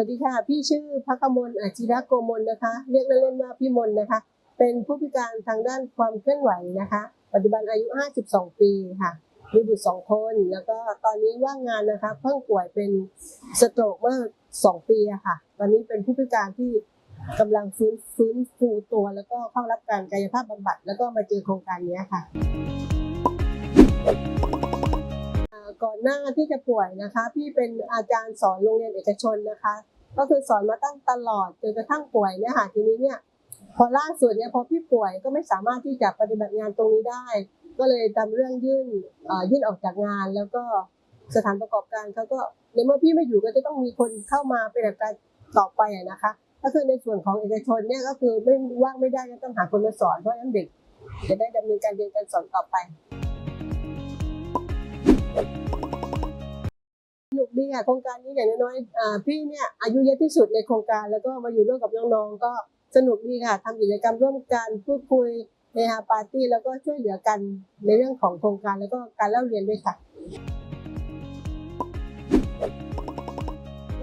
วัสดีค่ะ พี่ชื่อพักมลอาจิระโกมลนะคะ เรียกเล่นว่าพี่มนนะคะ เป็นผู้พิการทางด้านความเคลื่อนไหวนะคะ ปัจจุบันอายุ 52 ปีค่ะ มีบุตรสองคน แล้วก็ตอนนี้ว่างงานนะคะ เพิ่งป่วยเป็นสโตรกเมื่อสองปีอะค่ะ ตอนนี้เป็นผู้พิการที่กำลังฟื้นฟื้นฟูตัว แล้วก็เข้ารับการกายภาพบำบัด แล้วก็มาเจอโครงการนี้ค่ะ อนหน้าที่จะป่วยนะคะ พี่เป็นอาจารย์สอนโรงเรียนเอกชนนะคะ ก็คือสอนมาตั้งตลอดจนกระทั่งป่วยเนี่ยค่ะทีนี้เนี่ยพอล่าสุดเนี่ยพอพี่ป่วยก็ไม่สามารถที่จะปฏิบัติงานตรงนี้ได้ ก็เลยทำเรื่องยื่นอ่อยื่นออกจากงาน แล้วก็สถานประกอบการเขาก็ในเมื่อพี่ไม่อยู่ก็จะต้องมีคนเข้ามาเป็นการต่อไปนะคะ ก็คือในส่วนของเอกชนเนี่ยก็คือไม่ว่างไม่ได้ก็ต้องหาคนมาสอนเพราะฉะนั้นเด็กจะได้ดำเนินการเรียนการสอนต่อไป นุกดีค่ะโครงการนี้อย่างน้อยๆพี่เนี่ยอายุเยอะที่สุดในโครงการ แล้วก็มาอยู่ร่วมกับน้องๆก็สนุกดีค่ะทำกิจกรรมร่วมกันพูดคุยเฮฮาปาร์ตี้แล้วก็ช่วยเหลือกันในเรื่องของโครงการแล้วก็การเล่าเรียนด้วยค่ะ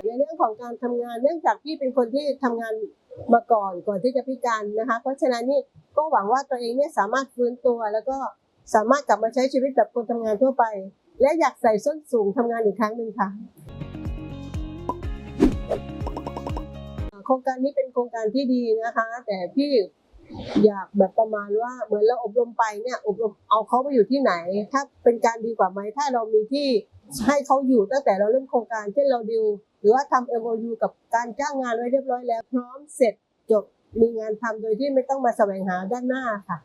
ในเรื่องของการทำงานเนื่องจากพี่เป็นคนที่ทำงานมาก่อนก่อนที่จะพิการนะคะ เพราะฉะนั้นนี่ก็หวังว่าตัวเองเนี่ยสามารถฟื้นตัว แล้วก็สามารถกลับมาใช้ชีวิตแบบคนทำงานทั่วไป และอยากใส่ส้นสูงทำงานอีกครั้งหนึ่งค่ะ โครงการนี้เป็นโครงการที่ดีนะคะ แต่พี่อยากแบบประมาณว่าเหมือนเราอบรมไปเนี่ยอบรมเอาเขาไปอยู่ที่ไหน ถ้าเป็นการดีกว่าไหมถ้าเรามีที่ให้เขาอยู่ตั้งแต่เราเริ่มโครงการเช่นเราดิวหรือว่าทำ MOU กับการจ้างงานไว้เรียบร้อยแล้ว พร้อมเสร็จจบมีงานทำโดยที่ไม่ต้องมาแสวงหาด้านหน้าค่ะ